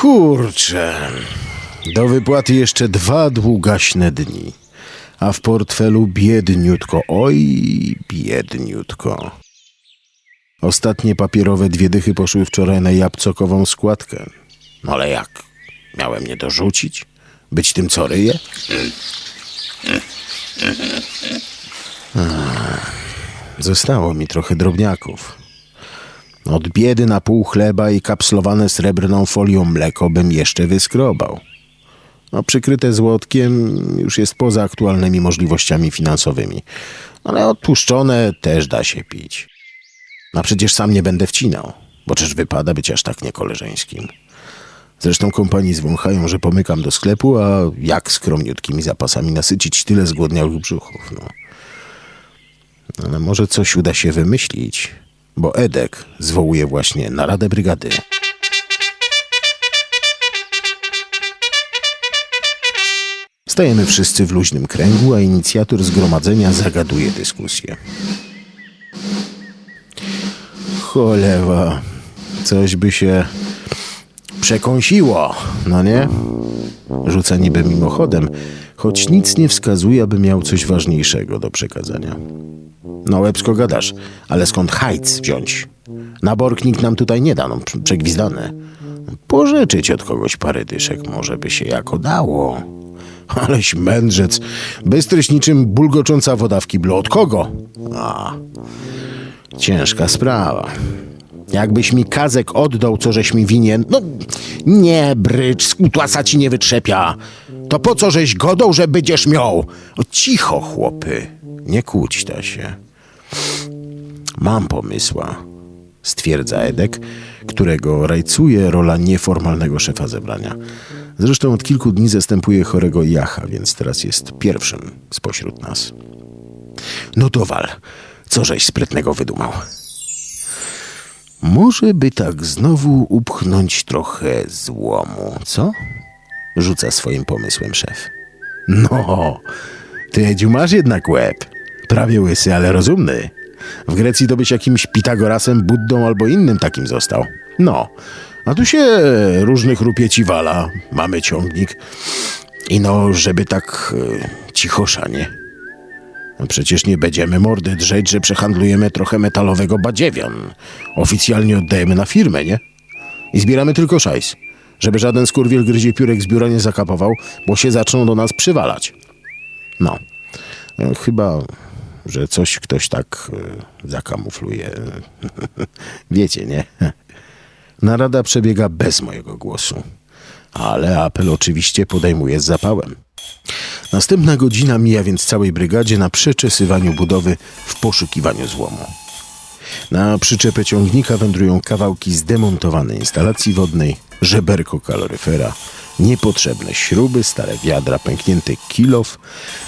Kurczę. Do wypłaty jeszcze dwa długaśne dni. A w portfelu biedniutko, oj, biedniutko. Ostatnie papierowe dwie dychy poszły wczoraj na jabłcokową składkę. No ale jak? Miałem nie dorzucić? Być tym, co ryje? Zostało mi trochę drobniaków. Od biedy na pół chleba i kapslowane srebrną folią mleko bym jeszcze wyskrobał. No, przykryte złotkiem już jest poza aktualnymi możliwościami finansowymi. Ale odtłuszczone też da się pić. No przecież sam nie będę wcinał, bo czyż wypada być aż tak niekoleżeńskim. Zresztą kompanii zwąchają, że pomykam do sklepu, a jak skromniutkimi zapasami nasycić tyle zgłodniałych brzuchów, no. Ale może coś uda się wymyślić, bo Edek zwołuje właśnie naradę brygady. Stajemy wszyscy w luźnym kręgu, a inicjator zgromadzenia zagaduje dyskusję. Cholewa, coś by się przekąsiło, no nie? Rzuca niby mimochodem, choć nic nie wskazuje, aby miał coś ważniejszego do przekazania. No łebsko gadasz, ale skąd hajc wziąć? Nabork nikt nam tutaj nie da, no prze- przegwizdane. Pożyczyć od kogoś parę dyszek może by się jako dało. Aleś mędrzec, bystryś niczym bulgocząca woda w kiblu. Od kogo? A, ciężka sprawa. Jakbyś mi kazek oddał, co żeś mi winien. No, nie brycz, skutłasa ci nie wytrzepia. To po co żeś że będziesz miał? O, cicho, chłopy, nie kłóć ta się. Mam pomysła, stwierdza Edek, którego rajcuje rola nieformalnego szefa zebrania. Zresztą od kilku dni zastępuje chorego Jacha, więc teraz jest pierwszym spośród nas. No to wal, co żeś sprytnego wydumał? Może by tak znowu upchnąć trochę złomu, co? Rzuca swoim pomysłem szef. No, ty Edziu masz jednak łeb. Prawie łysy, ale rozumny. W Grecji to byś jakimś Pitagorasem, Buddą albo innym takim został. No, a tu się różnych rupieci wala. Mamy ciągnik. I no, żeby tak e, cichosza, nie? No Przecież nie będziemy mordy drzeć, że przehandlujemy trochę metalowego badziewian. Oficjalnie oddajemy na firmę, nie? I zbieramy tylko szajs. Żeby żaden skurwiel gryzie piórek z biura nie zakapował, bo się zaczną do nas przywalać. No. E, Chyba, że coś ktoś tak e, zakamufluje. Wiecie, nie? Narada przebiega bez mojego głosu. Ale apel oczywiście podejmuję z zapałem. Następna godzina mija więc całej brygadzie na przeczesywaniu budowy w poszukiwaniu złomu. Na przyczepę ciągnika wędrują kawałki zdemontowanej instalacji wodnej, żeberko kaloryfera, niepotrzebne śruby, stare wiadra, pęknięty kilof,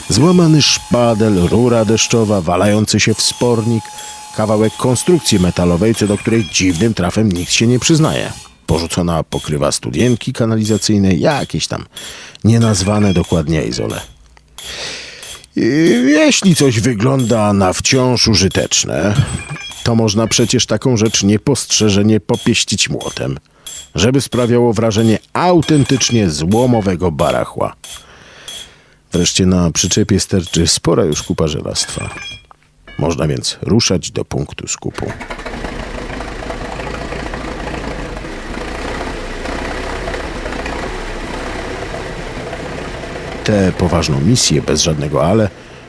złamany szpadel, rura deszczowa, walający się wspornik, kawałek konstrukcji metalowej, co do której dziwnym trafem nikt się nie przyznaje. Porzucona pokrywa studienki kanalizacyjnej, jakieś tam nienazwane dokładnie izole. Jeśli coś wygląda na wciąż użyteczne, to można przecież taką rzecz niepostrzeżenie popieścić młotem, żeby sprawiało wrażenie autentycznie złomowego barachła. Wreszcie na przyczepie sterczy spora już kupa żelastwa. Można więc ruszać do punktu skupu. Tę poważną misję, bez żadnego ale,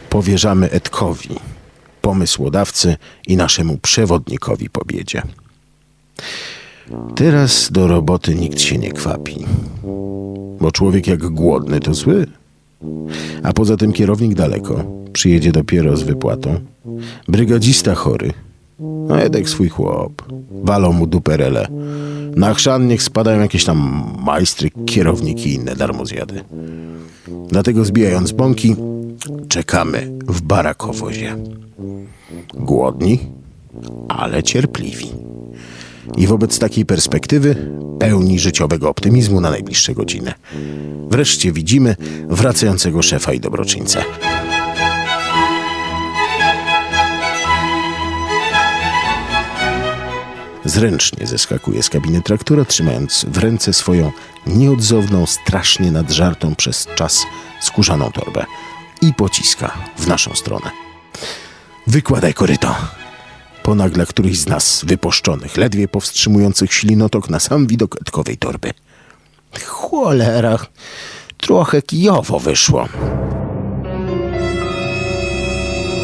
powierzamy Edkowi, pomysłodawcy i naszemu przewodnikowi po biedzie. Teraz do roboty nikt się nie kwapi, bo człowiek jak głodny to zły. A poza tym kierownik daleko, przyjedzie dopiero z wypłatą. Brygadzista chory, no Edek swój chłop, walą mu duperele. Na chrzan niech spadają jakieś tam majstry, kierowniki i inne darmozjady. Dlatego zbijając bąki, czekamy w barakowozie. Głodni, ale cierpliwi. I wobec takiej perspektywy pełni życiowego optymizmu na najbliższe godziny. Wreszcie widzimy wracającego szefa i dobroczyńcę. Zręcznie zeskakuje z kabiny traktora, trzymając w ręce swoją nieodzowną, strasznie nadżartą przez czas skórzaną torbę i pociska w naszą stronę. Wykładaj koryto. Ponagla któryś z nas wypuszczonych, ledwie powstrzymujących ślinotok na sam widok etkowej torby. Cholera, trochę kijowo wyszło.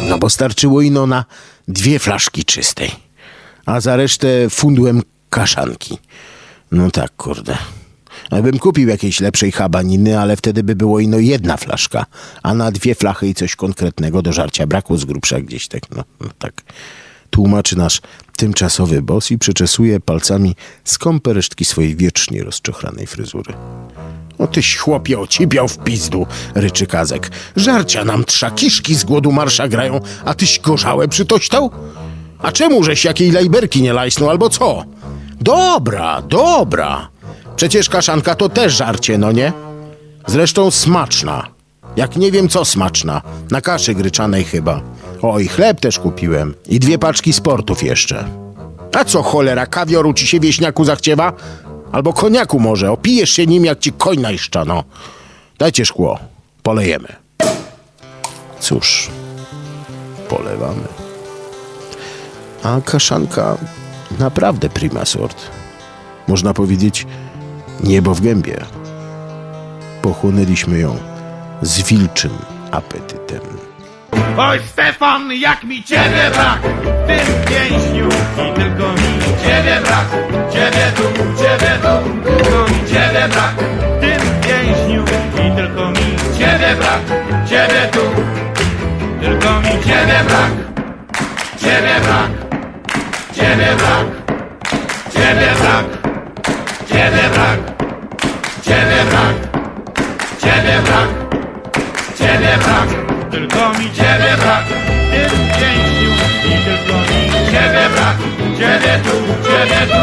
No bo starczyło ino na dwie flaszki czystej, a za resztę fundłem kaszanki. No tak, kurde. Bym kupił jakiejś lepszej habaniny, ale wtedy by było ino jedna flaszka, a na dwie flachy i coś konkretnego do żarcia brakło z grubsza gdzieś tak, no, no tak. Tłumaczy nasz tymczasowy boss i przeczesuje palcami skąpe resztki swojej wiecznie rozczochranej fryzury. O tyś chłopie ocipiał w pizdu, ryczy Kazek. Żarcia nam trza, kiszki z głodu marsza grają, a tyś gorzałe przytośtał? A czemu żeś jakiej lejberki nie lajsnął, albo co? Dobra, dobra. Przecież kaszanka to też żarcie, no nie? Zresztą smaczna. Jak nie wiem co smaczna. Na kaszy gryczanej chyba. Oj, chleb też kupiłem. I dwie paczki sportów jeszcze. A co cholera, kawioru ci się wieśniaku zachciewa? Albo koniaku może, opijesz się nim jak ci koń najszczano. Dajcie szkło, polejemy. Cóż, polewamy. A kaszanka naprawdę prima sort. Można powiedzieć, niebo w gębie. Pochłonęliśmy ją z wilczym apetytem. Oj Stefan, jak mi ciebie brak. W tym więźniu I tylko mi ciebie brak, ciebie tu, ciebie tu Tylko mi ciebie brak. W tym więźniu I tylko mi ciebie brak, ciebie tu Tylko mi ciebie brak, ciebie brak. Ciebie brak, ciebie brak tylko mi Ciebie brak. W tym i tylko mi Ciebie brak, Ciebie tu, Ciebie tu,